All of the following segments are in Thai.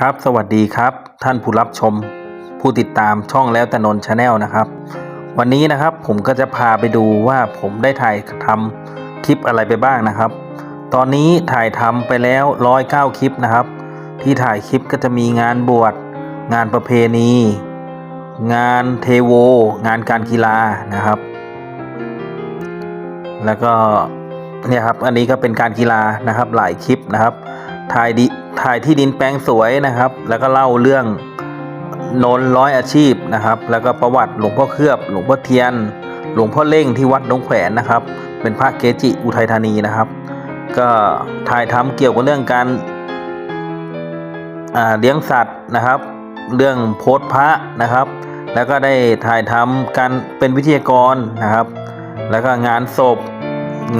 ครับ สวัสดีครับ ท่านผู้รับชม ผู้ติดตามช่องแล้วแต่นนชาแนลนะครับ วันนี้นะครับผมก็จะพาไปดูว่าผมได้ถ่ายทำคลิปอะไรไปบ้างนะครับ ตอนนี้ถ่ายทำไปแล้วร้อยเก้าคลิปนะครับ ที่ถ่ายคลิปก็จะมีงานบวช งานประเพณี งานเทโว งานการกีฬานะครับ แล้วก็เนี่ยครับอันนี้ก็เป็นการกีฬานะครับหลายคลิปนะครับ ถ่ายดิถ่ายที่ดินแปลงสวยนะครับ แล้วก็เล่าเรื่องนนร้อยอาชีพนะครับ แล้วก็ประวัติหลวงพ่อเคลือบ หลวงพ่อเทียน หลวงพ่อเล่งที่วัดนงแขวนนะครับ เป็นพระเกจิอุทัยธานีนะครับ ก็ถ่ายทำเกี่ยวกับเรื่องการเลี้ยงสัตว์นะครับ เรื่องโพสพระนะครับ แล้วก็ได้ถ่ายทำการเป็นวิทยากรนะครับ แล้วก็งานศพ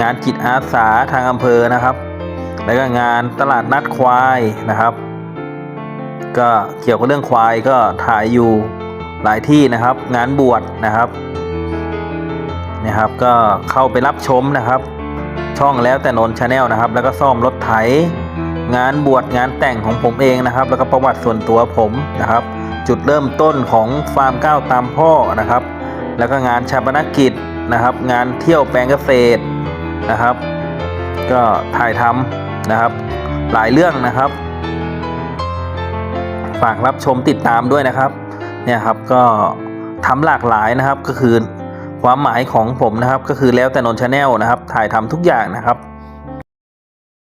งานจิตอาสาทางอำเภอนะครับ แล้วก็งานตลาดนัดควายนะครับ ก็เกี่ยวกับเรื่องควายก็ถ่ายอยู่หลายที่นะครับ งานบวชนะครับนะครับ ก็เข้าไปรับชมนะครับ ช่องแล้วแต่นนชาแนลนะครับ แล้วก็ซ่อมรถไถ งานบวชงานแต่งของผมเองนะครับ แล้วก็ประวัติส่วนตัวผมนะครับ จุดเริ่มต้นของฟาร์มก้าวตามพ่อนะครับ แล้วก็งานชาปนกิจนะครับ งานเที่ยวแปลงเกษตรนะครับ ก็ถ่ายทำ นะครับ หลายเรื่องนะครับ ฝากรับชมติดตามด้วยนะครับ เนี่ยครับก็ทำหลากหลายนะครับก็คือความหมายของผมนะครับ ก็คือแล้วแต่นนชาแนลนะครับ ถ่ายทำทุกอย่างนะครับ